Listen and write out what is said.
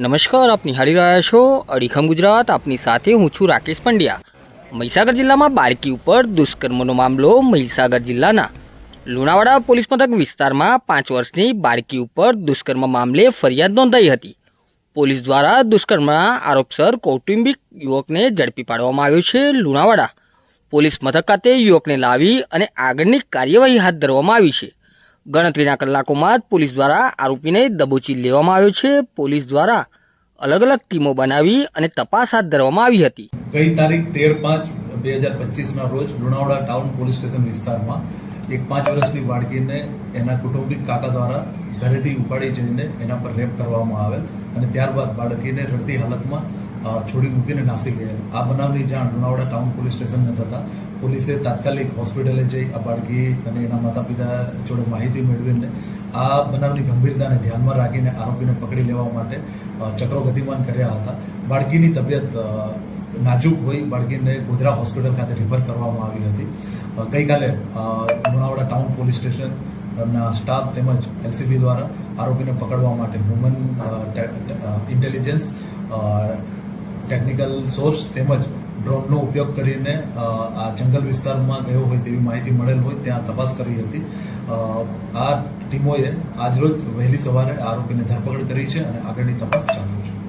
નમસ્કાર, આપ નિહાળી રહ્યા છો અડીખમ ગુજરાત. આપની સાથે હું છું રાકેશ પંડ્યા. મહીસાગર જિલ્લામાં બાળકી ઉપર દુષ્કર્મનો મામલો મહીસાગર જિલ્લાના લુણાવાડા પોલીસ મથક વિસ્તારમાં પાંચ વર્ષની બાળકી ઉપર દુષ્કર્મ મામલે ફરિયાદ નોંધાઈ હતી. પોલીસ દ્વારા દુષ્કર્મના આરોપસર કૌટુંબિક યુવકને ઝડપી પાડવામાં આવ્યો છે લુણાવાડા. પોલીસ મથક ખાતે યુવકને લાવી અને આગળની કાર્યવાહી હાથ ધરવામાં આવી છે. ગણતરીના કલાકોમાં જ પોલીસ દ્વારા આરોપીને દબોચી લેવામાં આવ્યો છે. પોલીસ દ્વારા અલગ અલગ ટીમો બનાવી અને તપાસ હાથ ધરવામાં આવી હતી. ગઈ તારીખ તેર પાંચ બે હજાર પચીસના રોજ લુણાવાડા ટાઉન પોલીસ સ્ટેશન વિસ્તારમાં એક પાંચ વર્ષની બાળકીને એના કુટુંબિક કાકા દ્વારા ઘરેથી ઉપાડી જઈને એના પર રેપ કરવામાં આવેલ અને ત્યારબાદ બાળકીને રડતી હાલતમાં છોડી મૂકીને નાસી ગયા. આ બનાવની જાણ લુણાવાડા ટાઉન પોલીસ સ્ટેશનને થતા પોલીસે તાત્કાલિક હોસ્પિટલે જઈ આ બાળકી અને એના માતા પિતા જોડે માહિતી મેળવીને આ બનાવની ગંભીરતાને ધ્યાનમાં રાખીને આરોપીને પકડી લેવા માટે ચક્રો ગતિમાન કર્યા હતા. બાળકીની તબિયત નાજુક હોય બાળકીને ગોધરા હોસ્પિટલ ખાતે રિફર કરવામાં આવી હતી. ગઈકાલે લુણાવાડા ટાઉન પોલીસ સ્ટેશન ના સ્ટાફ તેમજ એલસીબી દ્વારા આરોપીને પકડવા માટે વુમન ઇન્ટેલિજન્સ ટેકનિકલ સોર્સ તેમજ ડ્રોનનો ઉપયોગ કરીને આ જંગલ વિસ્તારમાં ગયો હોય તેવી માહિતી મળેલ હોય ત્યાં તપાસ કરી હતી. આ ટીમોએ આજરોજ વહેલી સવારે આરોપીને ધરપકડ કરી છે અને આગળની તપાસ ચાલુ છે.